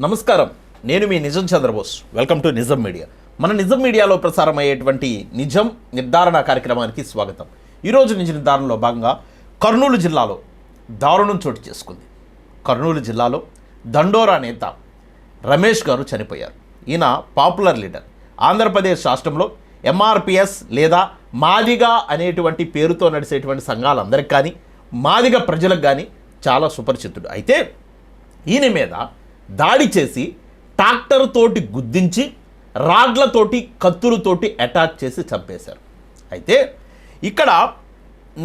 నమస్కారం. నేను మీ Nijam Chandrabose. Welcome to Nijam media మన నిజం మీడియాలో ప్రసారమయ్యేటువంటి నిజం నిర్ధారణ కార్యక్రమానికి స్వాగతం. ఈరోజు నిజ నిర్ధారణలో భాగంగా కర్నూలు జిల్లాలో దారుణం చోటు చేసుకుంది. కర్నూలు జిల్లాలో దండోరా నేత రమేష్ గారు చనిపోయారు. ఈయన పాపులర్ లీడర్ ఆంధ్రప్రదేశ్ రాష్ట్రంలో ఎంఆర్పిఎస్ లేదా మాదిగా అనేటువంటి పేరుతో నడిచేటువంటి సంఘాలందరికి కానీ మాదిగ ప్రజలకు కానీ చాలా సుపరిచితుడు. అయితే ఈయన మీద దాడి చేసి ట్రాక్టర్ తోటి గుద్దించి రాడ్లతోటి కత్తులతోటి అటాక్ చేసి చంపేశారు. అయితే ఇక్కడ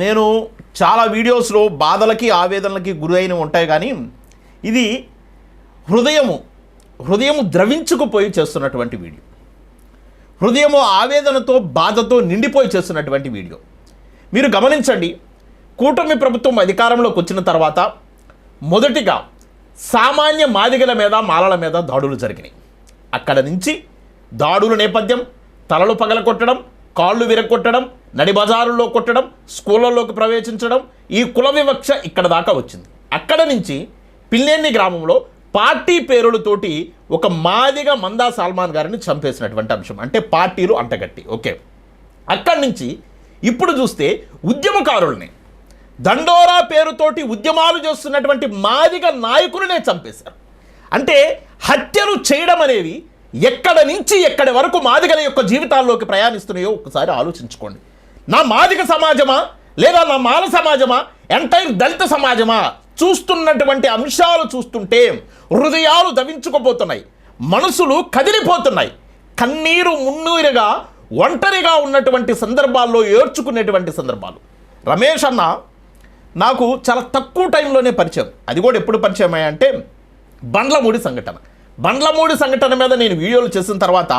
నేను చాలా వీడియోస్లో బాధలకి ఆవేదనలకి గురైనవి ఉంటాయి కానీ ఇది హృదయము హృదయము ద్రవించుకుపోయి చేస్తున్నటువంటి వీడియో. హృదయము ఆవేదనతో బాధతో నిండిపోయి చేస్తున్నటువంటి వీడియో. మీరు గమనించండి కూటమి ప్రభుత్వం అధికారంలోకి వచ్చిన తర్వాత మొదటిగా సామాన్య మాదిగల మీద మాలల మీద దాడులు జరిగినాయి. అక్కడ నుంచి దాడుల నేపథ్యం తలలు పగల కొట్టడం కాళ్ళు విరగొట్టడం నడి బజారుల్లో కొట్టడం స్కూళ్ళలోకి ప్రవేశించడం ఈ కుల వివక్ష ఇక్కడ దాకా వచ్చింది. అక్కడ నుంచి పిల్లేని గ్రామంలో పార్టీ పేరులతోటి ఒక మాదిగ మందా సల్మాన్ గారిని చంపేసినటువంటి అంశం. అంటే పార్టీలు అంటగట్టి. ఓకే. అక్కడి నుంచి ఇప్పుడు చూస్తే ఉద్యమకారుల్ని దండోరా పేరుతోటి ఉద్యమాలు చేస్తున్నటువంటి మాదిగ నాయకులనే చంపేశారు. అంటే హత్యలు చేయడం అనేవి ఎక్కడ నుంచి ఎక్కడి వరకు మాదిగల యొక్క జీవితాల్లోకి ప్రయాణిస్తున్నాయో ఒకసారి ఆలోచించుకోండి. నా మాదిగ సమాజమా? లేదా నా మాల సమాజమా? ఎంటైర్ దళిత సమాజమా? చూస్తున్నటువంటి అంశాలు చూస్తుంటే హృదయాలు దవించుకుపోతున్నాయి. మనసులు కదిలిపోతున్నాయి. కన్నీరు మున్నీరుగా ఒంటరిగా ఉన్నటువంటి సందర్భాల్లో ఏడ్చుకునేటువంటి సందర్భాలు. రమేష్ అన్న నాకు చాలా తక్కువ టైంలోనే పరిచయం. అది కూడా ఎప్పుడు పరిచయం అంటే బండ్లమూడి సంఘటన. బండ్లమూడి సంఘటన మీద నేను వీడియోలు చేసిన తర్వాత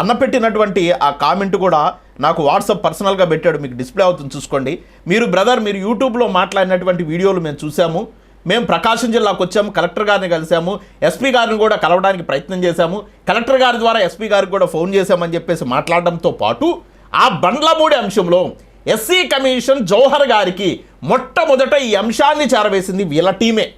అన్న పెట్టినటువంటి ఆ కామెంట్ కూడా నాకు వాట్సాప్ పర్సనల్గా పెట్టాడు. మీకు డిస్ప్లే అవుతుంది చూసుకోండి. మీరు బ్రదర్ మీరు యూట్యూబ్లో మాట్లాడినటువంటి వీడియోలు మేము చూసాము మేము ప్రకాశం జిల్లాకు వచ్చాము కలెక్టర్ గారిని కలిసాము ఎస్పీ గారిని కూడా కలవడానికి ప్రయత్నం చేశాము. కలెక్టర్ గారి ద్వారా ఎస్పీ గారికి కూడా ఫోన్ చేశామని చెప్పేసి మాట్లాడడంతో పాటు ఆ బండ్లమూడి అంశంలో ఎస్సీ కమిషన్ జౌహర్ గారికి మొట్టమొదట ఈ అంశాన్ని చేరవేసింది వీళ్ళ టీమే.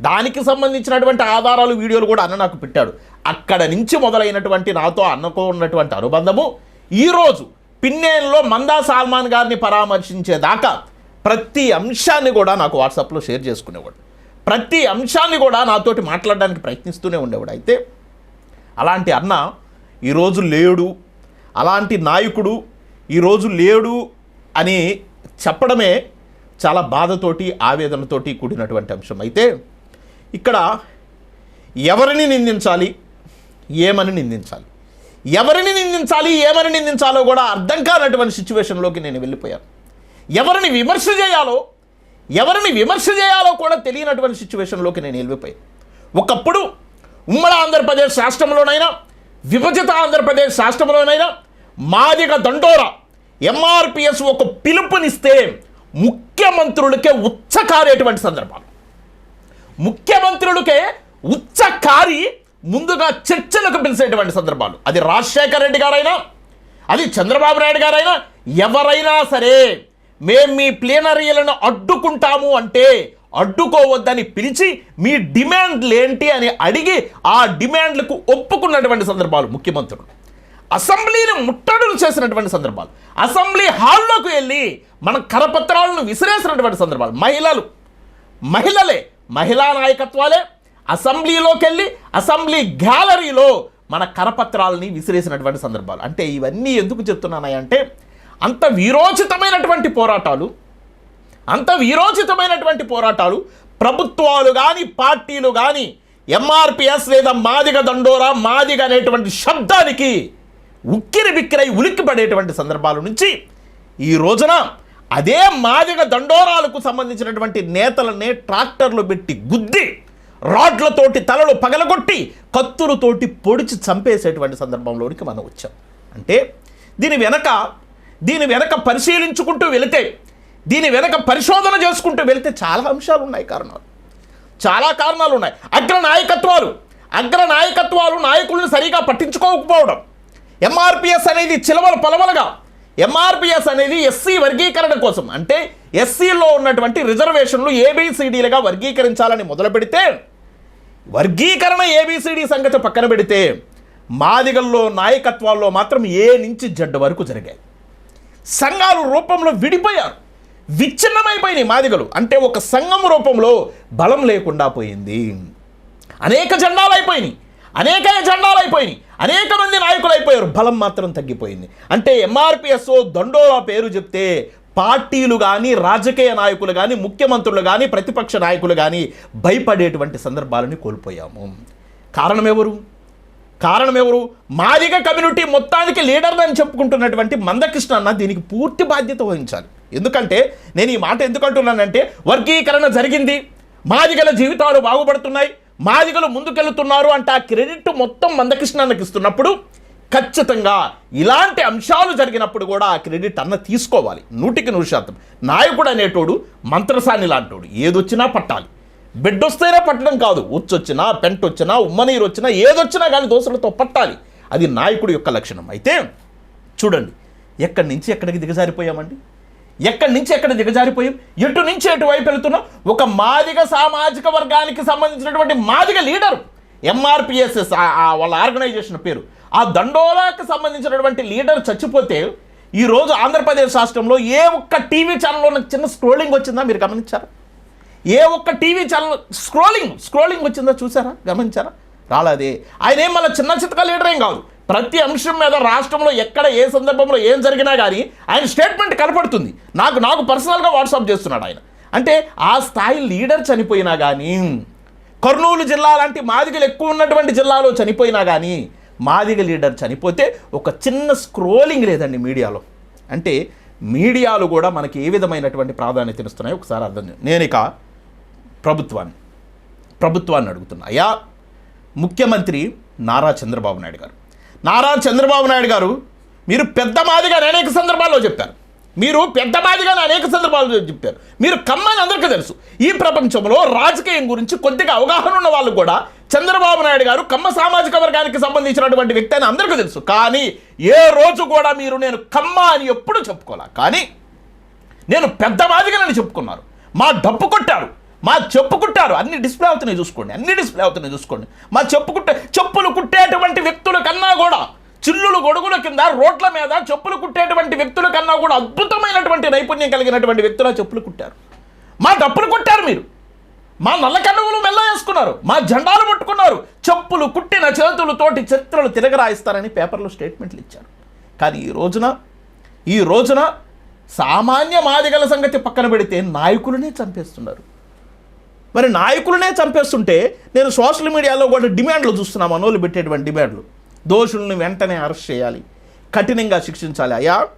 దానికి సంబంధించినటువంటి ఆధారాలు వీడియోలు కూడా అన్న నాకు పెట్టాడు. అక్కడ నుంచి మొదలైనటువంటి నాతో అన్నకు ఉన్నటువంటి అనుబంధము. ఈరోజు పిన్నేన్లో మందా సాల్మాన్ గారిని పరామర్శించేదాకా ప్రతి అంశాన్ని కూడా నాకు వాట్సాప్లో షేర్ చేసుకునేవాడు. ప్రతి అంశాన్ని కూడా నాతోటి మాట్లాడడానికి ప్రయత్నిస్తూనే ఉండేవాడు. అయితే అలాంటి అన్న ఈరోజు లేడు. అలాంటి నాయకుడు ఈరోజు లేడు. అని చెప్పడమే చాలా బాధతోటి ఆవేదనతోటి కూడినటువంటి అంశం. అయితే ఇక్కడ ఎవరిని నిందించాలి ఏమని నిందించాలి? ఎవరిని నిందించాలి ఏమని నిందించాలో కూడా అర్థం కానటువంటి సిచ్యువేషన్లోకి నేను వెళ్ళిపోయాను. ఎవరిని విమర్శ చేయాలో ఎవరిని విమర్శ చేయాలో కూడా తెలియనటువంటి సిచ్యువేషన్లోకి నేను వెళ్ళిపోయాను. ఒకప్పుడు ఉమ్మడి ఆంధ్రప్రదేశ్ రాష్ట్రంలోనైనా విభజిత ఆంధ్రప్రదేశ్ రాష్ట్రంలోనైనా మాదిగ దండోరా ఎంఆర్పిఎస్ ఒక పిలుపునిస్తే ముఖ్యమంత్రులకే ఉచ్చకారేటువంటి సందర్భాలు. ముఖ్యమంత్రులకే ఉచ్చకారి ముందుగా చర్చలకు పిలిచేటువంటి సందర్భాలు. అది రాజశేఖర రెడ్డి గారైనా అది చంద్రబాబు నాయుడు గారైనా ఎవరైనా సరే మేం మీ ప్లేనరీలను అడ్డుకుంటాము అంటే అడ్డుకోవద్దని పిలిచి మీ డిమాండ్లు ఏంటి అని అడిగి ఆ డిమాండ్లకు ఒప్పుకున్నటువంటి సందర్భాలు ముఖ్యమంత్రులు. అసెంబ్లీని ముట్టడులు చేసినటువంటి సందర్భాలు. అసెంబ్లీ హాల్లోకి వెళ్ళి మన కరపత్రాలను విసిరేసినటువంటి సందర్భాలు. మహిళలు. మహిళలే మహిళా నాయకత్వాలే అసెంబ్లీలోకి వెళ్ళి అసెంబ్లీ గ్యాలరీలో మన కరపత్రాలని విసిరేసినటువంటి సందర్భాలు. అంటే ఇవన్నీ ఎందుకు చెప్తున్నానంటే అంత వీరోచితమైనటువంటి పోరాటాలు అంత వీరోచితమైనటువంటి పోరాటాలు ప్రభుత్వాలు కానీ పార్టీలు కానీ ఎంఆర్పిఎస్ లేదా మాదిగ దండోరా మాదిగ అనేటువంటి శబ్దానికి ఉక్కిరి బిక్కిరై ఉలిక్కిపడేటువంటి సందర్భాల నుంచి ఈ రోజున అదే మాదిగ దండోరాలకు సంబంధించినటువంటి నేతలనే ట్రాక్టర్లు పెట్టి గుద్ది రాడ్లతోటి తలలు పగలగొట్టి కత్తులతోటి పొడిచి చంపేసేటువంటి సందర్భంలోనికి మనం వచ్చాం. అంటే దీని వెనక దీని వెనక పరిశీలించుకుంటూ వెళితే దీని వెనక పరిశోధన చేసుకుంటూ వెళితే చాలా అంశాలు ఉన్నాయి కారణాలు. చాలా కారణాలు ఉన్నాయి అగ్ర నాయకత్వాలు అగ్ర నాయకత్వాలు నాయకులను సరిగా పట్టించుకోకపోవడం ఎంఆర్పిఎస్ అనేది చిలవలు పొలవలుగా. ఎంఆర్పిఎస్ అనేది ఎస్సీ వర్గీకరణ కోసం. అంటే ఎస్సీలో ఉన్నటువంటి రిజర్వేషన్లు ఏబిసిడీలుగా వర్గీకరించాలని మొదలు పెడితే వర్గీకరణ ఏబిసిడి సంగతి పక్కన పెడితే మాదిగల్లో నాయకత్వాల్లో మాత్రం ఏ నుంచి జడ్డు వరకు జరిగాయి. సంఘాలు రూపంలో విడిపోయారు. విచ్ఛిన్నమైపోయినాయి మాదిగలు. అంటే ఒక సంఘం రూపంలో బలం లేకుండా పోయింది. అనేక జెండాలు అయిపోయినాయి. అనేక జెండాలు అయిపోయినాయి. అనేక మంది నాయకులు అయిపోయారు బలం మాత్రం తగ్గిపోయింది. అంటే ఎంఆర్పిఎస్ఓ దండోరా పేరు చెప్తే పార్టీలు కానీ రాజకీయ నాయకులు కానీ ముఖ్యమంత్రులు కానీ ప్రతిపక్ష నాయకులు కానీ భయపడేటువంటి సందర్భాలని కోల్పోయాము. కారణం ఎవరు? కారణం ఎవరు? మాదిగ కమ్యూనిటీ మొత్తానికి లీడర్ అని చెప్పుకుంటున్నటువంటి మందకృష్ణ అన్న దీనికి పూర్తి బాధ్యత వహించాలి. ఎందుకంటే నేను ఈ మాట ఎందుకంటున్నానంటే వర్గీకరణ జరిగింది. మాదిగల జీవితాలు బాగుపడుతున్నాయి. మాదిగలు ముందుకెళ్తున్నారు అంటే. ఆ క్రెడిట్ మొత్తం మందకృష్ణ ఇస్తున్నప్పుడు ఖచ్చితంగా ఇలాంటి అంశాలు జరిగినప్పుడు కూడా ఆ క్రెడిట్ అన్న తీసుకోవాలి. నూటికి నూరు శాతం. నాయకుడు అనేటోడు మంత్రసాని లాంటోడు. ఏదొచ్చినా పట్టాలి. బిడ్డ వస్తేనే పట్టడం కాదు. ఉచ్చొచ్చినా పెంట్ వచ్చినా ఉమ్మనీరు వచ్చినా ఏదొచ్చినా కానీ దోశలతో పట్టాలి. అది నాయకుడి యొక్క లక్షణం. అయితే చూడండి. ఎక్కడి నుంచి ఎక్కడికి దిగజారిపోయామండి? ఎక్కడి నుంచి ఎక్కడ దిగజారిపోయాం? ఎటు నుంచి ఎటువైపు వెళ్తున్నాం? ఒక మాదిగ సామాజిక వర్గానికి సంబంధించినటువంటి మాదిగ లీడర్ ఎంఆర్పిఎస్ఎస్ వాళ్ళ ఆర్గనైజేషన్ పేరు. ఆ దండోలాకు సంబంధించినటువంటి లీడర్ చచ్చిపోతే ఈరోజు ఆంధ్రప్రదేశ్ రాష్ట్రంలో ఏ ఒక్క టీవీ ఛానల్లో నాకు చిన్న స్క్రోలింగ్ వచ్చిందా మీరు గమనించారా? ఏ ఒక్క టీవీ ఛానల్ స్క్రోలింగ్ స్క్రోలింగ్ వచ్చిందో చూసారా? గమనించారా? రాలేదే ఆయన ఏం మళ్ళీ చిన్న చితక లీడర్ ఏం కాదు. ప్రతి అంశం మీద రాష్ట్రంలో ఎక్కడ ఏ సందర్భంలో ఏం జరిగినా కానీ ఆయన స్టేట్మెంట్ కనపడుతుంది. నాకు నాకు పర్సనల్గా వాట్సాప్ చేస్తున్నాడు ఆయన. అంటే ఆ స్థాయి లీడర్ చనిపోయినా కానీ కర్నూలు జిల్లా లాంటి మాదిగలు ఎక్కువ ఉన్నటువంటి జిల్లాలో చనిపోయినా కానీ మాదిగ లీడర్ చనిపోతే ఒక చిన్న స్క్రోలింగ్ లేదండి మీడియాలో. అంటే మీడియాలు కూడా మనకి ఏ విధమైనటువంటి ప్రాధాన్యత ఇస్తున్నాయో ఒకసారి అర్థం నేను ఇక ప్రభుత్వాన్ని ప్రభుత్వాన్ని అడుగుతున్నా. అయ్యా ముఖ్యమంత్రి నారా చంద్రబాబు నాయుడు గారు. నారా చంద్రబాబు నాయుడు గారు మీరు పెద్ద మాదిగా అనేక సందర్భాల్లో చెప్పారు. మీరు పెద్ద మాదిగా అనేక సందర్భాల్లో చెప్పారు. మీరు కమ్మని అందరికీ తెలుసు. ఈ ప్రపంచంలో రాజకీయం గురించి కొద్దిగా అవగాహన ఉన్న వాళ్ళు కూడా చంద్రబాబు నాయుడు గారు కమ్మ సామాజిక వర్గానికి సంబంధించినటువంటి వ్యక్తి అని అందరికీ తెలుసు. కానీ ఏ రోజు కూడా మీరు నేను కమ్మ అని ఎప్పుడు చెప్పుకోలే. కానీ నేను పెద్ద మాదిగానని చెప్పుకున్నారు. మా డప్పు కొట్టారు. మా చెప్పు కుట్టారు. అన్ని డిస్ప్లే అవుతున్నాయి చూసుకోండి. అన్ని డిస్ప్లే అవుతున్నాయి చూసుకోండి. మా చెప్పు కుట్టే చెప్పులు కుట్టేటువంటి వ్యక్తుల కన్నా కూడా చిల్లులు గొడుగుల కింద రోడ్ల మీద చెప్పులు కుట్టేటువంటి వ్యక్తుల కన్నా కూడా అద్భుతమైనటువంటి నైపుణ్యం కలిగినటువంటి వ్యక్తుల చెప్పులు కుట్టారు. మా డప్పులు కుట్టారు మీరు. మా నల్ల కన్నువులు మెల్ల వేసుకున్నారు. మా జెండాలు పట్టుకున్నారు. చెప్పులు కుట్టిన చేతులతోటి చరిత్రలు తిరగరాయిస్తారని పేపర్లో స్టేట్మెంట్లు ఇచ్చారు. కానీ ఈ రోజున ఈ రోజున సామాన్య మాదిగల సంగతి పక్కన పెడితే నాయకులనే చంపేస్తున్నారు. మరి నాయకులనే చంపేస్తుంటే నేను సోషల్ మీడియాలో కూడా డిమాండ్లు చూస్తున్నా మనోళ్ళు పెట్టేటువంటి డిమాండ్లు. దోషుల్ని వెంటనే అరెస్ట్ చేయాలి. కఠినంగా శిక్షించాలి. అయ్యా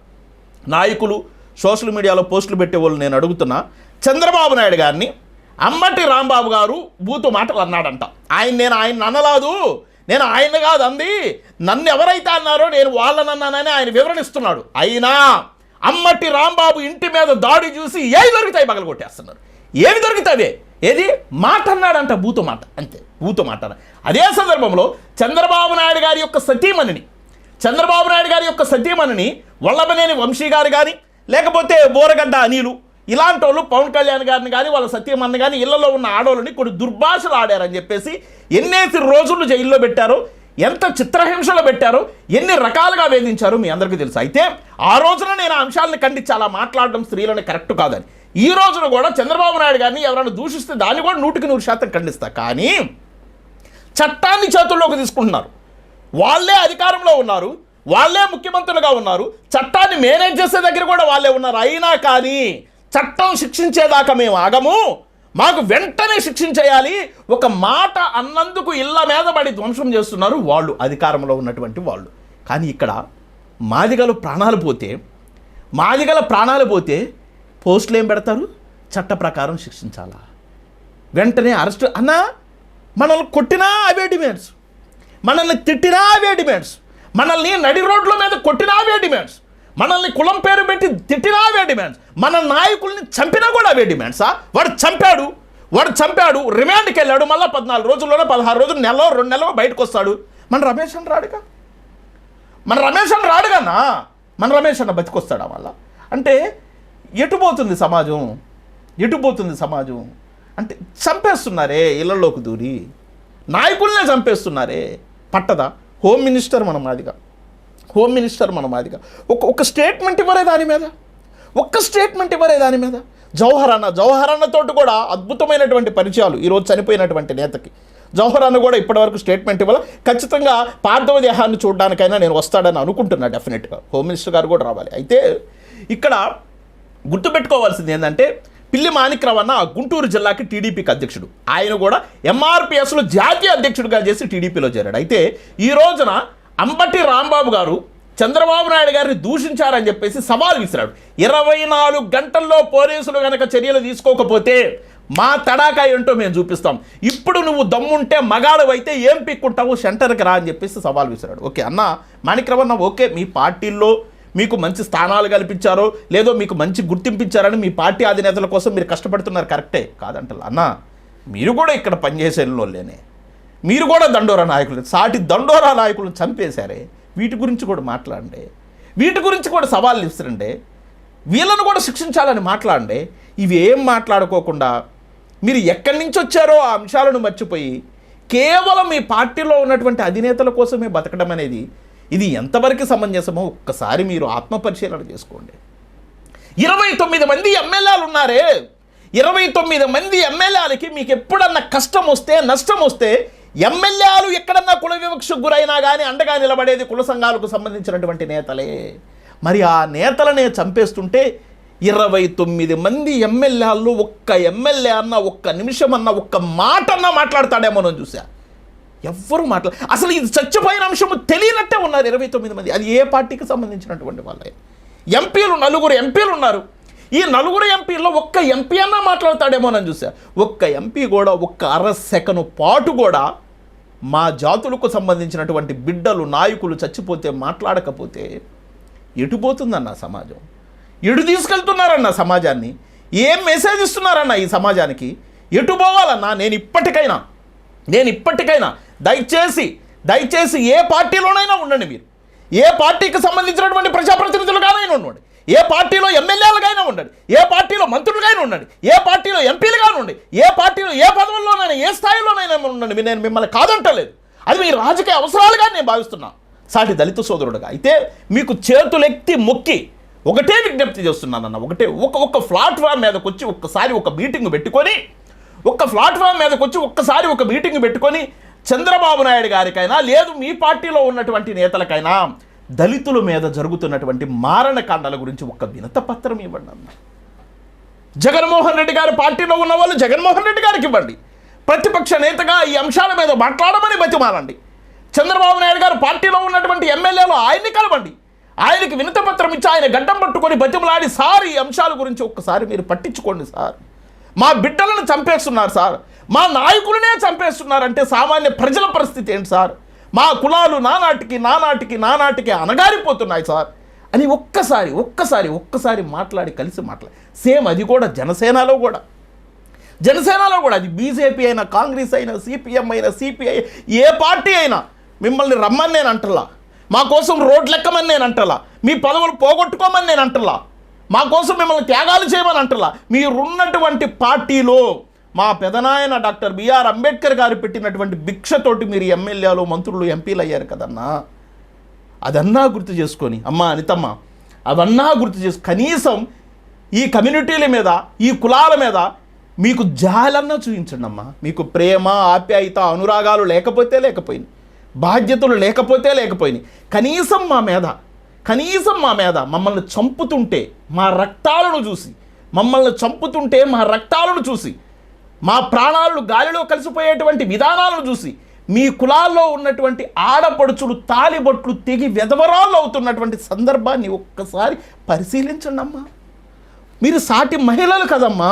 నాయకులు సోషల్ మీడియాలో పోస్టులు పెట్టే వాళ్ళు నేను అడుగుతున్నా. చంద్రబాబు నాయుడు గారిని అమ్మటి రాంబాబు గారు బూతు మాటలు అన్నాడంట. ఆయన నేను ఆయన అనలాదు. నేను ఆయన కాదు అంది. నన్ను ఎవరైతే అన్నారో నేను వాళ్ళని అన్నానని ఆయన వివరణిస్తున్నాడు. అయినా అమ్మటి రాంబాబు ఇంటి మీద దాడి చూసి ఏవి దొరుకుతాయి పగలగొట్టేస్తున్నారు. ఏవి దొరుకుతాయి ఏది? మాట అన్నాడంట భూత మాట. అంతే భూత మాట అదే సందర్భంలో చంద్రబాబు నాయుడు గారి యొక్క సతీమణిని చంద్రబాబు నాయుడు గారి యొక్క సతీమణిని వల్లభనేని వంశీ గారు కానీ లేకపోతే బోరగడ్డ అనిలు ఇలాంటి వాళ్ళు పవన్ కళ్యాణ్ గారిని కానీ వాళ్ళ సత్యమన్న కానీ ఇళ్ళలో ఉన్న ఆడవాళ్ళని కొన్ని దుర్భాషలు ఆడారని చెప్పేసి ఎన్నేసి రోజులు జైల్లో పెట్టారో ఎంత చిత్రహింసలు పెట్టారో ఎన్ని రకాలుగా వేధించారో మీ అందరికీ తెలుసు. అయితే ఆ రోజున నేను ఆ అంశాలను ఖండించి అలా మాట్లాడడం స్త్రీలను కరెక్ట్ కాదని. ఈ రోజున కూడా చంద్రబాబు నాయుడు గారిని ఎవరైనా దూషిస్తే దాన్ని కూడా నూటికి నూరు శాతం ఖండిస్తా. కానీ చట్టాన్ని చేతుల్లోకి తీసుకుంటున్నారు. వాళ్ళే అధికారంలో ఉన్నారు. వాళ్ళే ముఖ్యమంత్రులుగా ఉన్నారు. చట్టాన్ని మేనేజ్ చేసే దగ్గర కూడా వాళ్ళే ఉన్నారు. అయినా కానీ చట్టం శిక్షించేదాకా మేము ఆగము. మాకు వెంటనే శిక్షించేయాలి ఒక మాట అన్నందుకు ఇళ్ళ మీద పడి ధ్వంసం చేస్తున్నారు వాళ్ళు అధికారంలో ఉన్నటువంటి వాళ్ళు. కానీ ఇక్కడ మాదిగలు ప్రాణాలు పోతే మాదిగల ప్రాణాలు పోతే పోస్టులు ఏం పెడతారు? చట్ట ప్రకారం శిక్షించాలా? వెంటనే అరెస్ట్ అన్నా మనల్ని కొట్టినా అవే డిమాండ్స్. మనల్ని తిట్టినా అవే డిమాండ్స్. మనల్ని నడి రోడ్ల మీద కొట్టినా అవే డిమాండ్స్. మనల్ని కులం పేరు పెట్టి తిట్టినా అవే డిమాండ్స్. మన నాయకుల్ని చంపినా కూడా అవే డిమాండ్సా వాడు చంపాడు. వాడు చంపాడు. రిమాండ్కి వెళ్ళాడు మళ్ళీ పద్నాలుగు రోజుల్లోనే పదహారు రోజులు నెలలో రెండు నెలలో బయటకు వస్తాడు మన రమేష్ అని రాడుగా? మన రమేష్ అని రాడుగానా మన రమేష్ అన్న బతికొస్తాడా మళ్ళా? అంటే ఎటుపోతుంది సమాజం? ఎటుపోతుంది సమాజం? అంటే చంపేస్తున్నారే ఇళ్ళలోకి దూరి. నాయకులనే చంపేస్తున్నారే. పట్టదా? హోమ్ మినిస్టర్ మన మాదిగా. హోమ్ మినిస్టర్ మన మాదిగా. ఒక ఒక స్టేట్మెంట్ ఇవ్వరే దాని మీద. ఒక్క స్టేట్మెంట్ ఇవ్వరే దాని మీద. జవహర్ అన్న జవహర్ అన్నతోటి కూడా అద్భుతమైనటువంటి పరిచయాలు ఈరోజు చనిపోయినటువంటి నేతకి. జవహర్ అన్న కూడా ఇప్పటివరకు స్టేట్మెంట్ ఇవ్వాలి? ఖచ్చితంగా పార్థవ దేహాన్ని చూడడానికైనా నేను వస్తాడని అనుకుంటున్నా డెఫినెట్గా. హోమ్ మినిస్టర్ గారు కూడా రావాలి. అయితే ఇక్కడ గుర్తుపెట్టుకోవాల్సింది ఏంటంటే పిల్లి మాణిక్రావు అన్న గుంటూరు జిల్లాకి టీడీపీకి అధ్యక్షుడు. ఆయన కూడా ఎంఆర్పిఎస్లో జాతీయ అధ్యక్షుడిగా చేసి టీడీపీలో చేరాడు. అయితే ఈ రోజున అంబటి రాంబాబు గారు చంద్రబాబు నాయుడు గారిని దూషించారని చెప్పేసి సవాల్ విసిరాడు. ఇరవై నాలుగు గంటల్లో పోలీసులు కనుక చర్యలు తీసుకోకపోతే మా తడాకా ఏంటో మేము చూపిస్తాం. ఇప్పుడు నువ్వు దమ్ముంటే మగాడు అయితే ఏం పిక్కుంటావు? సెంటర్కి రా అని చెప్పేసి సవాల్ విసిరాడు. ఓకే అన్న మాణిక్రవన్న ఓకే మీ పార్టీల్లో మీకు మంచి స్థానాలు కల్పించారో లేదో మీకు మంచి గుర్తింపించారని మీ పార్టీ అధినేతల కోసం మీరు కష్టపడుతున్నారు కరెక్టే. కాదంటారు అన్న మీరు కూడా ఇక్కడ పనిచేసే వాళ్ళేనే. మీరు కూడా దండోరా నాయకులు. సాటి దండోరా నాయకులను చంపేశారే. వీటి గురించి కూడా మాట్లాడండి. వీటి గురించి కూడా సవాళ్ళు ఇస్తారండి. వీళ్ళను కూడా శిక్షించాలని మాట్లాడండి. ఇవి ఏం మాట్లాడుకోకుండా మీరు ఎక్కడి నుంచి వచ్చారో ఆ అంశాలను మర్చిపోయి కేవలం మీ పార్టీలో ఉన్నటువంటి అధినేతల కోసమే బతకడం అనేది ఇది ఎంతవరకు సమంజసమో ఒక్కసారి మీరు ఆత్మపరిశీలన చేసుకోండి. ఇరవై తొమ్మిది మంది ఎమ్మెల్యేలు ఉన్నారే. ఇరవై తొమ్మిది మంది ఎమ్మెల్యేలకి మీకు ఎప్పుడన్నా కష్టం వస్తే నష్టం వస్తే ఎమ్మెల్యేలు ఎక్కడన్నా కుల వివక్షకు గురైనా కానీ అండగా నిలబడేది కుల సంఘాలకు సంబంధించినటువంటి నేతలే. మరి ఆ నేతలనే చంపేస్తుంటే ఇరవై తొమ్మిది మంది ఎమ్మెల్యేలు ఒక్క ఎమ్మెల్యే అన్న ఒక్క నిమిషం అన్న ఒక్క మాట అన్న మాట్లాడతాడేమో నేను చూసా ఎవ్వరు మాట్లా అసలు ఇది చచ్చిపోయిన అంశము తెలియనట్టే ఉన్నారు ఇరవై తొమ్మిది మంది. అది ఏ పార్టీకి సంబంధించినటువంటి వాళ్ళే. ఎంపీలు నలుగురు ఎంపీలు ఉన్నారు. ఈ నలుగురు ఎంపీల్లో ఒక్క ఎంపీ అన్నా మాట్లాడతాడేమో అని చూసా ఒక్క ఎంపీ కూడా ఒక్క అర సెకను పాటు కూడా మా జాతులకు సంబంధించినటువంటి బిడ్డలు నాయకులు చచ్చిపోతే మాట్లాడకపోతే ఎటుపోతుందన్న సమాజం? ఎటు తీసుకెళ్తున్నారన్న సమాజాన్ని? ఏం మెసేజ్ ఇస్తున్నారన్న ఈ సమాజానికి? ఎటు పోవాలన్నా? నేను ఇప్పటికైనా నేను ఇప్పటికైనా దయచేసి దయచేసి ఏ పార్టీలోనైనా ఉండండి మీరు. ఏ పార్టీకి సంబంధించినటువంటి ప్రజాప్రతినిధులుగానైనా ఉండండి. ఏ పార్టీలో ఎమ్మెల్యేలుగానే ఉండండి. ఏ పార్టీలో మంత్రులుగానే ఉండండి. ఏ పార్టీలో ఎంపీలుగానే ఉండండి. ఏ పార్టీలో ఏ పదవుల్లోనైనా ఏ స్థాయిలోనైనా ఉండండి. నేను మిమ్మల్ని కాదంటలేదు. అది మీ రాజకీయ అవసరాలుగా నేను భావిస్తున్నాను సాటి దళిత సోదరుడుగా. అయితే మీకు చేతులెత్తి మొక్కి ఒకటే విజ్ఞప్తి చేస్తున్నానన్న. ఒకటే ఒక ఒక ప్లాట్ఫామ్ మీదకి వచ్చి ఒక్కసారి ఒక మీటింగ్ పెట్టుకొని ఒక్క ప్లాట్ఫామ్ మీదకి వచ్చి ఒక్కసారి ఒక మీటింగ్ పెట్టుకొని చంద్రబాబు నాయుడు గారికైనా లేదు మీ పార్టీలో ఉన్నటువంటి నేతలకైనా దళితుల మీద జరుగుతున్నటువంటి మారణకాండాల గురించి ఒక్క వినత పత్రం ఇవ్వండి అన్న. జగన్మోహన్ రెడ్డి గారి పార్టీలో ఉన్న వాళ్ళు జగన్మోహన్ రెడ్డి గారికి ఇవ్వండి. ప్రతిపక్ష నేతగా ఈ అంశాల మీద మాట్లాడమని బతిమాలండి. చంద్రబాబు నాయుడు గారు పార్టీలో ఉన్నటువంటి ఎమ్మెల్యేలు ఆయన్ని కలవండి. ఆయనకి వినతపత్రం ఇచ్చి ఆయన గడ్డం పట్టుకొని బతిమలాడి సార్ ఈ అంశాల గురించి ఒక్కసారి మీరు పట్టించుకోండి సార్. మా బిడ్డలను చంపేస్తున్నారు సార్. మా నాయకులనే చంపేస్తున్నారంటే సామాన్య ప్రజల పరిస్థితి ఏంటి సార్? మా కులాలు నానాటికి నానాటికి నానాటికి అనగారిపోతున్నాయి సార్. అని ఒక్కసారి ఒక్కసారి ఒక్కసారి మాట్లాడి కలిసి మాట్లాడి సేమ్ అది కూడా జనసేనలో కూడా. జనసేనలో కూడా అది బీజేపీ అయినా కాంగ్రెస్ అయినా సిపిఎం అయినా సిపిఐ ఏ పార్టీ అయినా మిమ్మల్ని రమ్మని నేను అంటలా. మా కోసం రోడ్లు నేను అంటలా. మీ పదవులు పోగొట్టుకోమని నేను అంటలా. మా కోసం మిమ్మల్ని త్యాగాలు చేయమని అంటలా. మీరున్నటువంటి పార్టీలో మా పెదనాయన డాక్టర్ బిఆర్ అంబేద్కర్ గారు పెట్టినటువంటి భిక్షతోటి మీరు ఎమ్మెల్యేలు మంత్రులు ఎంపీలు అయ్యారు కదన్నా? అదన్నా గుర్తు చేసుకొని అమ్మ అనితమ్మ అవన్నా గుర్తు చేసు కనీసం ఈ కమ్యూనిటీల మీద ఈ కులాల మీద మీకు జాలన్నా చూపించండి అమ్మా మీకు ప్రేమ ఆప్యాయత అనురాగాలు లేకపోతే లేకపోయినాయి. బాధ్యతలు లేకపోతే లేకపోయినాయి. కనీసం మా మీద కనీసం మా మీద మమ్మల్ని చంపుతుంటే మా రక్తాలను చూసి మమ్మల్ని చంపుతుంటే మా రక్తాలను చూసి మా ప్రాణాలను గాలిలో కలిసిపోయేటువంటి విధానాలను చూసి మీ కులాల్లో ఉన్నటువంటి ఆడపడుచులు తాలిబొట్లు తెగి వెదవరాళ్ళు అవుతున్నటువంటి సందర్భాన్ని ఒక్కసారి పరిశీలించండి అమ్మా మీరు సాటి మహిళలు కదమ్మా.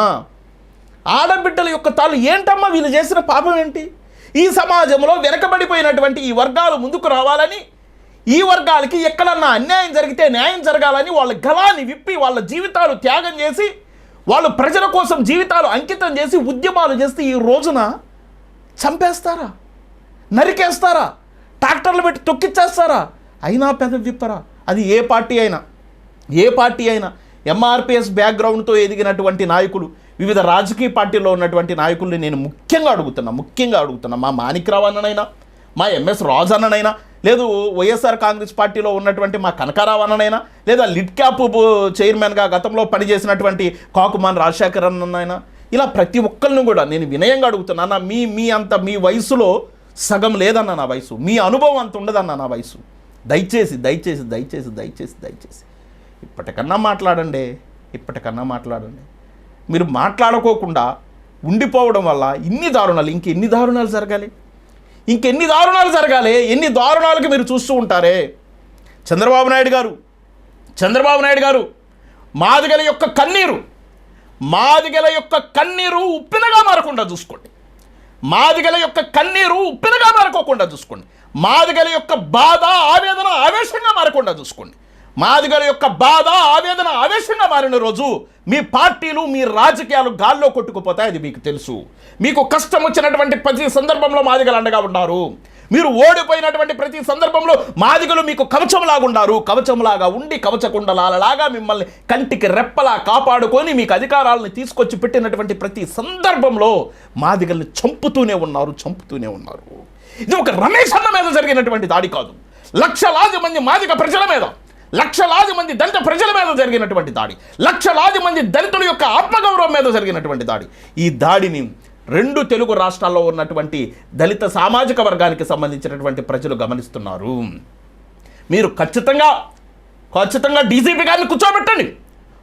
ఆడబిడ్డల యొక్క తాళ్ళు ఏంటమ్మా? వీళ్ళు చేసిన పాపం ఏంటి? ఈ సమాజంలో వెనకబడిపోయినటువంటి ఈ వర్గాలు ముందుకు రావాలని ఈ వర్గాలకి ఎక్కడన్నా అన్యాయం జరిగితే న్యాయం జరగాలని వాళ్ళ గలాన్ని విప్పి వాళ్ళ జీవితాలు త్యాగం చేసి వాళ్ళు ప్రజల కోసం జీవితాలు అంకితం చేసి ఉద్యమాలు చేస్తే ఈ రోజున చంపేస్తారా? నరికేస్తారా? ట్రాక్టర్లు పెట్టి తొక్కిచ్చేస్తారా? అయినా పెద్ద విప్పరా? అది ఏ పార్టీ అయినా ఏ పార్టీ అయినా ఎంఆర్పిఎస్ బ్యాక్గ్రౌండ్తో ఎదిగినటువంటి నాయకులు వివిధ రాజకీయ పార్టీల్లో ఉన్నటువంటి నాయకుల్ని నేను ముఖ్యంగా అడుగుతున్నా ముఖ్యంగా అడుగుతున్నా. మా మాణిక్రావు అన్ననైనా మా ఎంఎస్ రాజు అన్ననైనా లేదు వైఎస్ఆర్ కాంగ్రెస్ పార్టీలో ఉన్నటువంటి మా కనకారావు అన్ననైనా లేదా లిడ్ క్యాప్ చైర్మన్గా గతంలో పనిచేసినటువంటి కాకుమాన్ రాజశేఖర్ అన్ననైనా ఇలా ప్రతి ఒక్కరిని కూడా నేను వినయంగా అడుగుతున్నా అన్న మీ మీ అంత మీ వయసులో సగం లేదన్న నా వయసు మీ అనుభవం అంత ఉండదన్న నా వయసు. దయచేసి దయచేసి దయచేసి దయచేసి దయచేసి. ఇప్పటికన్నా మాట్లాడండి ఇప్పటికన్నా మాట్లాడండి. మీరు మాట్లాడుకోకుండా ఉండిపోవడం వల్ల ఇన్ని దారుణాలు ఇంక ఎన్ని దారుణాలు జరగాలి? ఇంకెన్ని దారుణాలు జరగాలి? ఎన్ని దారుణాలకి మీరు చూస్తూ ఉంటారే? చంద్రబాబు నాయుడు గారు చంద్రబాబు నాయుడు గారు మాదిగల యొక్క కన్నీరు మాదిగల యొక్క కన్నీరు ఉప్పినగా మారకుండా చూసుకోండి. మాదిగల యొక్క కన్నీరు ఉప్పినగా మారకోకుండా చూసుకోండి. మాదిగల యొక్క బాధ ఆవేదన ఆవేశంగా మారకుండా చూసుకోండి. మాదిగల యొక్క బాధ ఆవేదన ఆవేశంగా మారిన రోజు మీ పార్టీలు మీ రాజకీయాలు గాల్లో కొట్టుకుపోతాయి అది మీకు తెలుసు. మీకు కష్టం వచ్చినటువంటి ప్రతి సందర్భంలో మాదిగలు అండగా ఉన్నారు. మీరు ఓడిపోయినటువంటి ప్రతి సందర్భంలో మాదిగలు మీకు కవచంలాగా ఉన్నారు కవచంలాగా ఉండి కవచకుండలాలలాగా మిమ్మల్ని కంటికి రెప్పలా కాపాడుకొని మీకు అధికారాలను తీసుకొచ్చి పెట్టినటువంటి ప్రతి సందర్భంలో మాదిగల్ని చంపుతూనే ఉన్నారు చంపుతూనే ఉన్నారు. ఇది ఒక రమేష్ అన్న మీద జరిగినటువంటి దాడి కాదు. లక్షలాది మంది మాదిగ ప్రజల మీద. లక్షలాది మంది దళిత ప్రజల మీద జరిగినటువంటి దాడి లక్షలాది మంది దళితుల యొక్క ఆత్మగౌరవం మీద జరిగినటువంటి దాడి. ఈ దాడిని రెండు తెలుగు రాష్ట్రాల్లో ఉన్నటువంటి దళిత సామాజిక వర్గానికి సంబంధించినటువంటి ప్రజలు గమనిస్తున్నారు. మీరు ఖచ్చితంగా ఖచ్చితంగా డీజీపీ గారిని కూర్చోబెట్టండి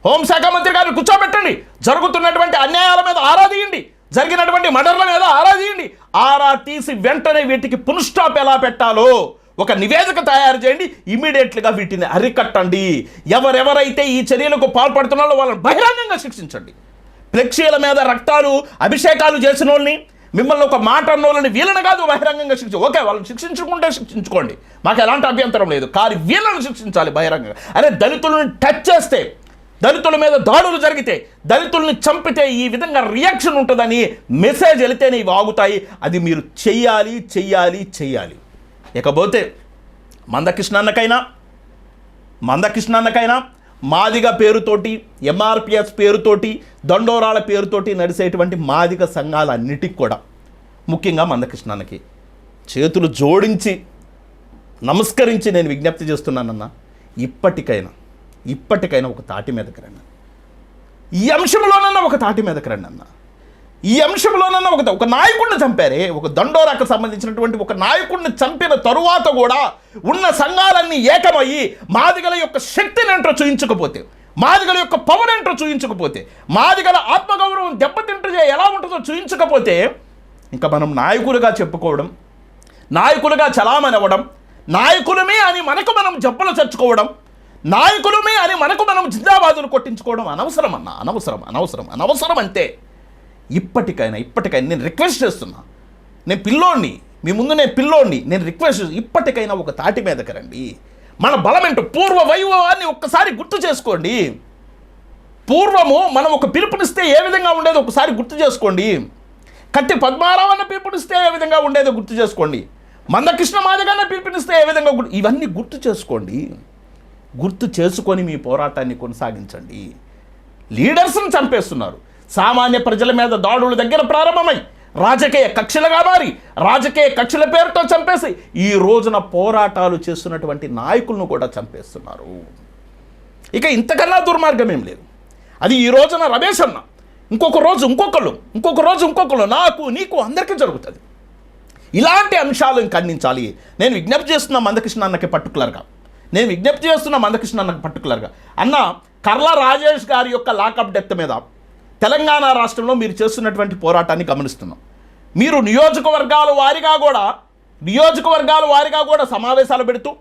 హోంశాఖ మంత్రి గారిని కూర్చోబెట్టండి జరుగుతున్నటువంటి అన్యాయాల మీద ఆరా తీయండి జరిగినటువంటి మర్డర్ల మీద ఆరా తీయండి. ఆరా తీసి వెంటనే వీటికి పునుస్టాప్ ఎలా పెట్టాలో ఒక నివేదిక తయారు చేయండి ఇమీడియట్లుగా వీటిని అరికట్టండి. ఎవరెవరైతే ఈ చర్యలకు పాల్పడుతున్నారో వాళ్ళని బహిరంగంగా శిక్షించండి. ఫ్లెక్సీల మీద రక్తాలు అభిషేకాలు చేసిన వాళ్ళని మిమ్మల్ని ఒక మాట అన్న వాళ్ళని వీళ్ళని కాదు బహిరంగంగా శిక్ష ఓకే వాళ్ళని శిక్షించుకుంటే శిక్షించుకోండి. మాకు ఎలాంటి అభ్యంతరం లేదు కానీ వీళ్ళని శిక్షించాలి బహిరంగంగా. అరే దళితులను టచ్ చేస్తే దళితుల మీద దాడులు జరిగితే దళితుల్ని చంపితే ఈ విధంగా రియాక్షన్ ఉంటుందని మెసేజ్ వెళితేనే ఇవి ఆగుతాయి. అది మీరు చెయ్యాలి చెయ్యాలి చెయ్యాలి. ఇకపోతే మందకృష్ణన్నకైనా మందకృష్ణన్నకైనా మాదిగ పేరుతోటి ఎంఆర్పిఎస్ పేరుతోటి దండోరాల పేరుతోటి నడిచేటువంటి మాదిగ సంఘాలన్నిటికి కూడా ముఖ్యంగా మందకృష్ణన్నకి చేతులు జోడించి నమస్కరించి నేను విజ్ఞప్తి చేస్తున్నానన్న ఇప్పటికైనా ఇప్పటికైనా ఒక తాటి మీదకి రండి ఈ అంశంలోనన్నా ఒక తాటి మీదకి రండి అన్నా ఈ అంశంలోనన్నా ఒక ఒక నాయకుడిని చంపారే ఒక దండోరాకు సంబంధించినటువంటి ఒక నాయకుడిని చంపిన తరువాత కూడా ఉన్న సంఘాలన్నీ ఏకమయ్యి మాదిగల యొక్క శక్తిని ఏంటో చూయించకపోతే మాదిగల యొక్క పవర్ ఏంటో చూయించకపోతే మాదిగల ఆత్మగౌరవం దెబ్బతింటే ఎలా ఉంటుందో చూయించకపోతే ఇంకా మనం నాయకులుగా చెప్పుకోవడం నాయకులుగా చలామణి అవ్వడం నాయకులమే అని మనకు మనం జబ్బలు చచ్చుకోవడం నాయకులమే అని మనకు మనం జిందాబాదులు కొట్టించుకోవడం అనవసరం అన్న అనవసరం అనవసరం అనవసరం అంతే ఇప్పటికైనా ఇప్పటికైనా నేను రిక్వెస్ట్ చేస్తున్నా. నేను పిల్లోడిని మీ ముందు నేను పిల్లోడిని నేను రిక్వెస్ట్ చేస్తు ఇప్పటికైనా ఒక తాటి మీదకి రండి. మన బలమేంటో పూర్వ వైభవాన్ని ఒక్కసారి గుర్తు చేసుకోండి. పూర్వము మనం ఒక పిలుపునిస్తే ఏ విధంగా ఉండేదో ఒకసారి గుర్తు చేసుకోండి. కట్టి పద్మారావన్న పిలుపునిస్తే ఏ విధంగా ఉండేదో గుర్తు చేసుకోండి. మందకృష్ణ మాదిగన్న పిలుపునిస్తే ఏ విధంగా ఇవన్నీ గుర్తు చేసుకోండి. గుర్తు చేసుకొని మీ పోరాటాన్ని కొనసాగించండి. లీడర్స్ని చంపేస్తున్నారు. సామాన్య ప్రజల మీద దాడుల దగ్గర ప్రారంభమై రాజకీయ కక్షలుగా మారి రాజకీయ కక్షల పేరుతో చంపేసి ఈ రోజున పోరాటాలు చేస్తున్నటువంటి నాయకులను కూడా చంపేస్తున్నారు. ఇక ఇంతకన్నా దుర్మార్గం ఏం లేదు. అది ఈ రోజున రమేష్ అన్న ఇంకొక రోజు ఇంకొకళ్ళు ఇంకొక రోజు ఇంకొకళ్ళు నాకు నీకు అందరికీ జరుగుతుంది. ఇలాంటి అంశాలను ఖండించాలి నేను విజ్ఞప్తి చేస్తున్న మందకృష్ణ అన్నకి పర్టికులర్గా. నేను విజ్ఞప్తి చేస్తున్న మందకృష్ణ అన్నకి పర్టికులర్గా. అన్న కర్ల రాజేష్ గారి యొక్క లాకప్ డెత్ మీద తెలంగాణ రాష్ట్రంలో మీరు చేస్తున్నటువంటి పోరాటాన్ని గమనిస్తున్నాం. మీరు నియోజకవర్గాల వారిగా కూడా నియోజకవర్గాల వారిగా కూడా సమావేశాలు పెడుతూ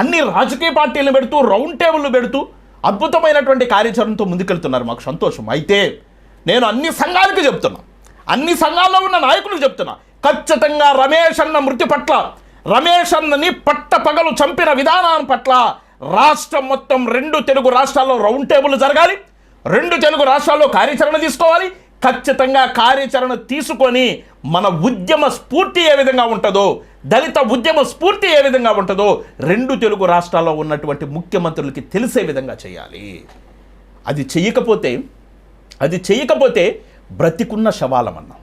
అన్ని రాజకీయ పార్టీలను పెడుతూ రౌండ్ టేబుల్లు పెడుతూ అద్భుతమైనటువంటి కార్యాచరణతో ముందుకెళ్తున్నారు మాకు సంతోషం. అయితే నేను అన్ని సంఘాలకు చెప్తున్నా. అన్ని సంఘాల్లో ఉన్న నాయకులకు చెప్తున్నా. ఖచ్చితంగా రమేష్ అన్న మృతి పట్ల రమేష్ అన్నని పట్ట పగలు చంపిన విధానం పట్ల రాష్ట్రం మొత్తం రెండు తెలుగు రాష్ట్రాల్లో రౌండ్ టేబుల్ జరగాలి. రెండు తెలుగు రాష్ట్రాల్లో కార్యాచరణ తీసుకోవాలి. ఖచ్చితంగా కార్యాచరణ తీసుకొని మన ఉద్యమ స్ఫూర్తి ఏ విధంగా ఉంటుందో దళిత ఉద్యమ స్ఫూర్తి ఏ విధంగా ఉంటుందో రెండు తెలుగు రాష్ట్రాల్లో ఉన్నటువంటి ముఖ్యమంత్రులకి తెలిసే విధంగా చేయాలి. అది చేయకపోతే అది చేయకపోతే బ్రతికున్న శవాలమన్నాం.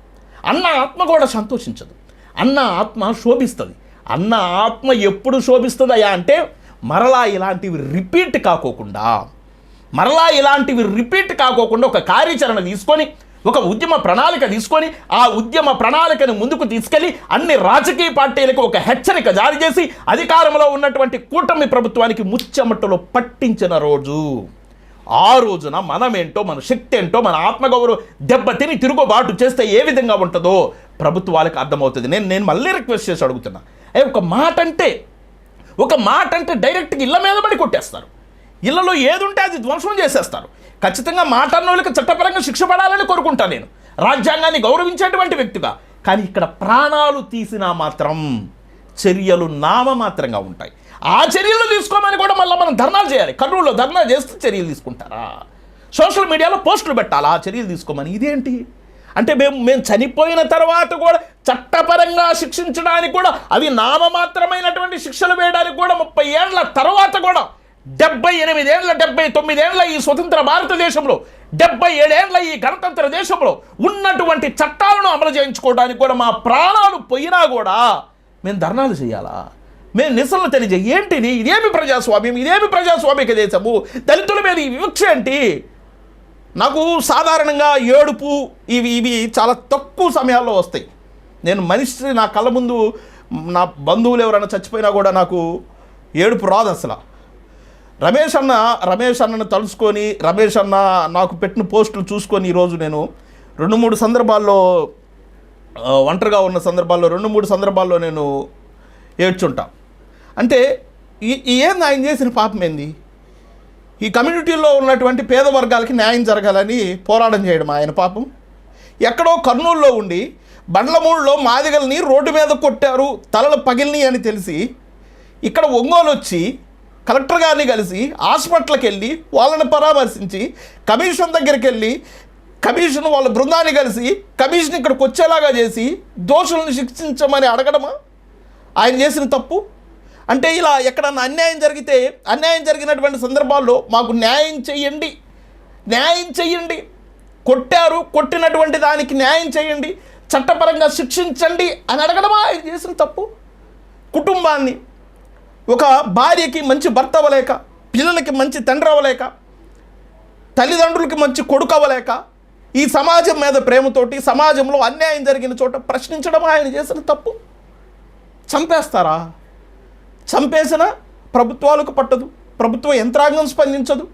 అన్న ఆత్మ కూడా సంతోషించదు. అన్న ఆత్మ శోభిస్తుంది. అన్న ఆత్మ ఎప్పుడు శోభిస్తుందయ్యా అంటే మరలా ఇలాంటివి రిపీట్ కాకోకుండా మరలా ఇలాంటివి రిపీట్ కాకోకుండా ఒక కార్యాచరణ తీసుకొని ఒక ఉద్యమ ప్రణాళిక తీసుకొని ఆ ఉద్యమ ప్రణాళికను ముందుకు తీసుకెళ్ళి అన్ని రాజకీయ పార్టీలకు ఒక హెచ్చరిక జారీ చేసి అధికారంలో ఉన్నటువంటి కూటమి ప్రభుత్వానికి ముచ్చమట్టలో పట్టించిన రోజు. ఆ రోజున మనమేంటో మన శక్తి ఏంటో మన ఆత్మగౌరవం దెబ్బతిని తిరుగుబాటు చేస్తే ఏ విధంగా ఉంటుందో ప్రభుత్వాలకు అర్థమవుతుంది. నేను నేను మళ్ళీ రిక్వెస్ట్ చేసి అడుగుతున్నా. ఏ ఒక మాట అంటే ఒక మాట అంటే డైరెక్ట్గా ఇళ్ళ మీద పడి కొట్టేస్తారు. ఇళ్ళలో ఏది ఉంటే అది ధ్వంసం చేసేస్తారు. ఖచ్చితంగా మాటన్నోళ్ళకి వాళ్ళకి చట్టపరంగా శిక్ష పడాలని కోరుకుంటాను నేను. రాజ్యాంగాన్ని గౌరవించేటువంటి వ్యక్తిగా. కానీ ఇక్కడ ప్రాణాలు తీసినా మాత్రం చర్యలు నామమాత్రంగా ఉంటాయి. ఆ చర్యలు తీసుకోమని కూడా మళ్ళీ మనం ధర్నాలు చేయాలి. కర్నూలులో ధర్నా చేస్తే చర్యలు తీసుకుంటారా? సోషల్ మీడియాలో పోస్టులు పెట్టాలా? ఆ చర్యలు తీసుకోమని ఇదేంటి? అంటే మేము మేము చనిపోయిన తర్వాత కూడా చట్టపరంగా శిక్షించడానికి కూడా అవి నామమాత్రమైనటువంటి శిక్షలు వేయడానికి కూడా ముప్పై ఏళ్ళ తర్వాత కూడా డెబ్బై ఎనిమిదేళ్ళ డెబ్బై తొమ్మిదేళ్ళ ఈ స్వతంత్ర భారతదేశంలో డెబ్బై ఏడేళ్ళ ఈ గణతంత్ర దేశంలో ఉన్నటువంటి చట్టాలను అమలు చేయించుకోవడానికి కూడా మా ప్రాణాలు పోయినా కూడా మేము ధర్నాలు చేయాలా? మేము నిరసనలు తెలియజే ఏంటిది? ఇదేమి ప్రజాస్వామ్యం? ఇదేమి ప్రజాస్వామిక దేశము? దళితుల మీద ఈ వివక్ష ఏంటి? నాకు సాధారణంగా ఏడుపు ఇవి ఇవి చాలా తక్కువ సమయాల్లో వస్తాయి. నేను మనిషి నా కళ్ళ ముందు నా బంధువులు ఎవరైనా చచ్చిపోయినా కూడా నాకు ఏడుపు రాదు అసలు రమేష్ అన్న రమేష్ అన్నను తలుచుకొని రమేష్ అన్న నాకు పెట్టిన పోస్టులు చూసుకొని ఈరోజు నేను రెండు మూడు సందర్భాల్లో ఒంటరిగా ఉన్న సందర్భాల్లో రెండు మూడు సందర్భాల్లో నేను ఏడ్చుంటా. అంటే ఈ ఏంది ఆయన చేసిన పాపం ఏంది? ఈ కమ్యూనిటీలో ఉన్నటువంటి పేద వర్గాలకి న్యాయం జరగాలని పోరాటం చేయడం ఆయన పాపం? ఎక్కడో కర్నూలులో ఉండి బండ్లమూడులో మాదిగల్ని రోడ్డు మీద కొట్టారు తలలు పగిలిని అని తెలిసి ఇక్కడ ఒంగోలు వచ్చి కలెక్టర్ గారిని కలిసి హాస్పిటల్కి వెళ్ళి వాళ్ళని పరామర్శించి కమిషన్ దగ్గరికి వెళ్ళి కమిషన్ వాళ్ళ బృందాన్ని కలిసి కమిషన్ ఇక్కడికి వచ్చేలాగా చేసి దోషులను శిక్షించమని అడగడమా? ఆయన చేసిన తప్పు? అంటే ఇలా ఎక్కడన్నా అన్యాయం జరిగితే అన్యాయం జరిగినటువంటి సందర్భాల్లో మాకు న్యాయం చెయ్యండి. న్యాయం చెయ్యండి. కొట్టారు కొట్టినటువంటి దానికి న్యాయం చేయండి చట్టపరంగా శిక్షించండి అని అడగడమా ఆయన చేసిన తప్పు? కుటుంబాన్ని ఒక భార్యకి మంచి భర్త అవ్వలేక పిల్లలకి మంచి తండ్రి అవ్వలేక తల్లిదండ్రులకి మంచి కొడుకు అవ్వలేక ఈ సమాజం మీద ప్రేమతోటి సమాజంలో అన్యాయం జరిగిన చోట ప్రశ్నించడం ఆయన చేసిన తప్పు. చంపేస్తారా? చంపేసిన ప్రభుత్వాలకు పట్టదు ప్రభుత్వ యంత్రాంగం స్పందించదు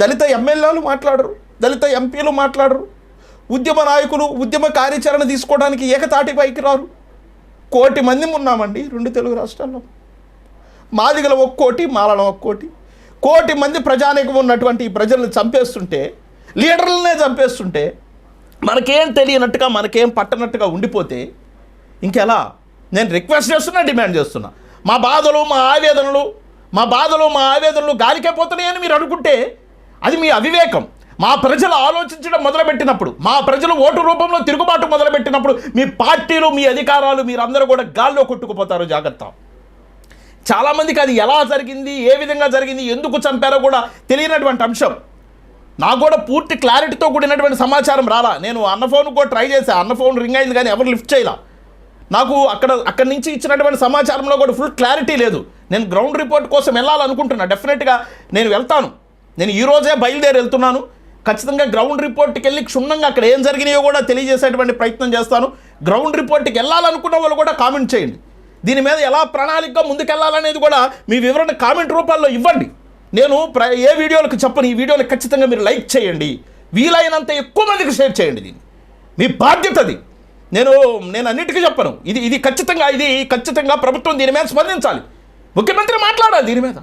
దళిత ఎమ్మెల్యేలు మాట్లాడరు దళిత ఎంపీలు మాట్లాడరు ఉద్యమ నాయకులు ఉద్యమ కార్యాచరణ తీసుకోవడానికి ఏకతాటి పైకి రారు. కోటి మంది ఉన్నామండి రెండు తెలుగు రాష్ట్రాల్లో. మాదిగల ఒక్కోటి మాలన ఒక్కోటి కోటి. మంది ప్రజానికం ఉన్నటువంటి ఈ ప్రజలను చంపేస్తుంటే లీడర్లనే చంపేస్తుంటే మనకేం తెలియనట్టుగా మనకేం పట్టనట్టుగా ఉండిపోతే ఇంకెలా? నేను రిక్వెస్ట్ చేస్తున్నా డిమాండ్ చేస్తున్నా. మా బాధలు మా ఆవేదనలు మా బాధలు మా ఆవేదనలు గాలికే పోతున్నాయని మీరు అనుకుంటే అది మీ అవివేకం. మా ప్రజలు ఆలోచించడం మొదలుపెట్టినప్పుడు మా ప్రజలు ఓటు రూపంలో తిరుగుబాటు మొదలుపెట్టినప్పుడు మీ పార్టీలు మీ అధికారాలు మీరందరూ కూడా గాల్లో కొట్టుకుపోతారు జాగ్రత్త. చాలామందికి అది ఎలా జరిగింది ఏ విధంగా జరిగింది ఎందుకు చంపారో కూడా తెలియనటువంటి అంశం. నాకు కూడా పూర్తి క్లారిటీతో కూడినటువంటి సమాచారం రాలా. నేను అన్న ఫోన్ కూడా ట్రై చేశా. అన్న ఫోన్ రింగ్ అయింది కానీ ఎవరు లిఫ్ట్ చేయలా. నాకు అక్కడ అక్కడి నుంచి ఇచ్చినటువంటి సమాచారంలో కూడా ఫుల్ క్లారిటీ లేదు. నేను గ్రౌండ్ రిపోర్ట్ కోసం వెళ్ళాలనుకుంటున్నా. డెఫినెట్గా నేను వెళ్తాను. నేను ఈరోజే బయలుదేరి వెళ్తున్నాను. ఖచ్చితంగా గ్రౌండ్ రిపోర్ట్కి వెళ్ళి క్షుణ్ణంగా అక్కడ ఏం జరిగినాయో కూడా తెలియజేసేటువంటి ప్రయత్నం చేస్తాను. గ్రౌండ్ రిపోర్ట్కి వెళ్ళాలనుకున్న వాళ్ళు కూడా కామెంట్ చేయండి. దీని మీద ఎలా ప్రణాళికగా ముందుకెళ్ళాలనేది కూడా మీ వివరణ కామెంట్ రూపాల్లో ఇవ్వండి. నేను ప్ర ఏ వీడియోలకు చెప్పను ఈ వీడియోని ఖచ్చితంగా మీరు లైక్ చేయండి. వీలైనంత ఎక్కువ మందికి షేర్ చేయండి దీన్ని. మీ బాధ్యత అది. నేను నేను అన్నిటికీ చెప్పను. ఇది ఇది ఖచ్చితంగా ఇది ఖచ్చితంగా ప్రభుత్వం దీని మీద స్పందించాలి. ముఖ్యమంత్రి మాట్లాడాలి దీని మీద.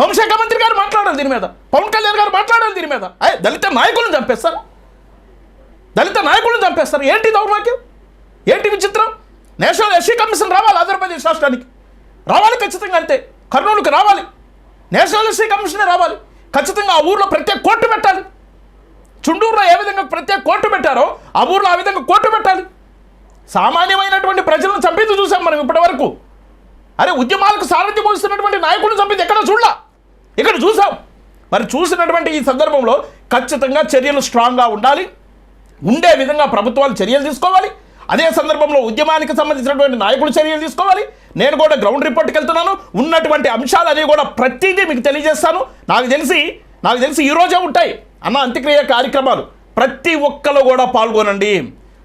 హోంశాఖ మంత్రి గారు మాట్లాడాలి దీని మీద. పవన్ కళ్యాణ్ గారు మాట్లాడాలి దీని మీద. అయ్యే దళిత నాయకులను చంపేస్తారా? దళిత నాయకులను చంపేస్తారు? ఏంటి దౌర్భాగ్యం? ఏంటి విచిత్రం? నేషనల్ ఎస్సీ కమిషన్ రావాలి ఆంధ్రప్రదేశ్ రాష్ట్రానికి. రావాలి ఖచ్చితంగా అంతే. కర్నూలుకి రావాలి. నేషనల్ ఎస్సీ కమిషనే రావాలి. ఖచ్చితంగా ఆ ఊర్లో ప్రత్యేక కోర్టు పెట్టాలి. చుండూరులో ఏ విధంగా ప్రత్యేక కోర్టు పెట్టారో ఆ ఊర్లో ఆ విధంగా కోర్టు పెట్టాలి. సామాన్యమైనటువంటి ప్రజలను చంపింది చూసాం మనం ఇప్పటి వరకు అరే ఉద్యమాలకు సారథ్యం వహిస్తున్నటువంటి నాయకుడిని చంపింది ఎక్కడ చూడలా? ఇక్కడ చూసాం. మరి చూసినటువంటి ఈ సందర్భంలో ఖచ్చితంగా చర్యలు స్ట్రాంగ్గా ఉండాలి. ఉండే విధంగా ప్రభుత్వాలు చర్యలు తీసుకోవాలి. అదే సందర్భంలో ఉద్యమానికి సంబంధించినటువంటి నాయకులు చర్యలు తీసుకోవాలి. నేను కూడా గ్రౌండ్ రిపోర్ట్కి వెళ్తున్నాను. ఉన్నటువంటి అంశాలన్నీ కూడా ప్రతిదీ మీకు తెలియజేస్తాను. నాకు తెలిసి నాకు తెలిసి ఈరోజే ఉంటాయి. అన్న అంత్యక్రియ కార్యక్రమాలు ప్రతి ఒక్కరు కూడా పాల్గొనండి.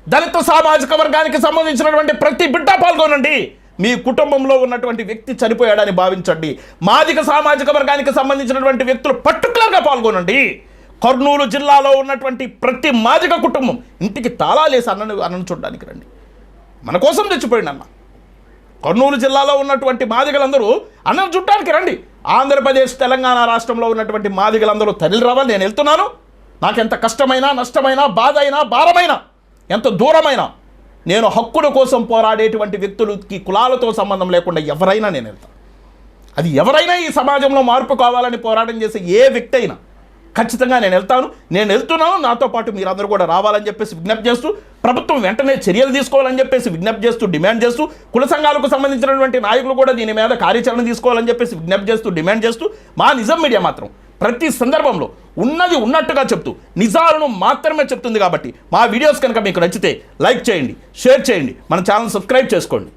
దళిత సామాజిక వర్గానికి సంబంధించినటువంటి ప్రతి బిడ్డ పాల్గొనండి. మీ కుటుంబంలో ఉన్నటువంటి వ్యక్తి చనిపోయాడని భావించండి. మాదిక సామాజిక వర్గానికి సంబంధించినటువంటి వ్యక్తులు పర్టికులర్గా పాల్గొనండి. కర్నూలు జిల్లాలో ఉన్నటువంటి ప్రతి మాదిక కుటుంబం ఇంటికి తాళాలేసి అన్నను అన్నను చూడడానికి రండి. మన కోసం తెచ్చిపోయింది అన్న. కర్నూలు జిల్లాలో ఉన్నటువంటి మాదిగలందరూ అన్నం చుట్టానికి రండి. ఆంధ్రప్రదేశ్ తెలంగాణ రాష్ట్రంలో ఉన్నటువంటి మాదిగలందరూ తల్లి రావాలి నేను వెళ్తున్నాను. నాకు ఎంత కష్టమైనా నష్టమైనా బాధ అయినా భారమైనా ఎంత దూరమైనా నేను హక్కుల కోసం పోరాడేటువంటి వ్యక్తులకి కులాలతో సంబంధం లేకుండా ఎవరైనా నేను వెళ్తాను. అది ఎవరైనా ఈ సమాజంలో మార్పు కావాలని పోరాటం చేసే ఏ వ్యక్తి అయినా ఖచ్చితంగా నేను వెళ్తాను. నేను వెళ్తున్నాను. నాతో పాటు మీరందరూ కూడా రావాలని చెప్పేసి విజ్ఞప్తి చేస్తూ ప్రభుత్వం వెంటనే చర్యలు తీసుకోవాలని చెప్పేసి విజ్ఞప్తి చేస్తూ డిమాండ్ చేస్తూ కుల సంఘాలకు సంబంధించినటువంటి నాయకులు కూడా దీని మీద కార్యాచరణ తీసుకోవాలని చెప్పేసి విజ్ఞప్తి చేస్తూ డిమాండ్ చేస్తూ మా నిజం మీడియా మాత్రం ప్రతి సందర్భంలో ఉన్నది ఉన్నట్టుగా చెప్తూ నిజాలను మాత్రమే చెప్తుంది కాబట్టి మా వీడియోస్ కనుక మీకు నచ్చితే లైక్ చేయండి షేర్ చేయండి మన ఛానల్ సబ్స్క్రైబ్ చేసుకోండి.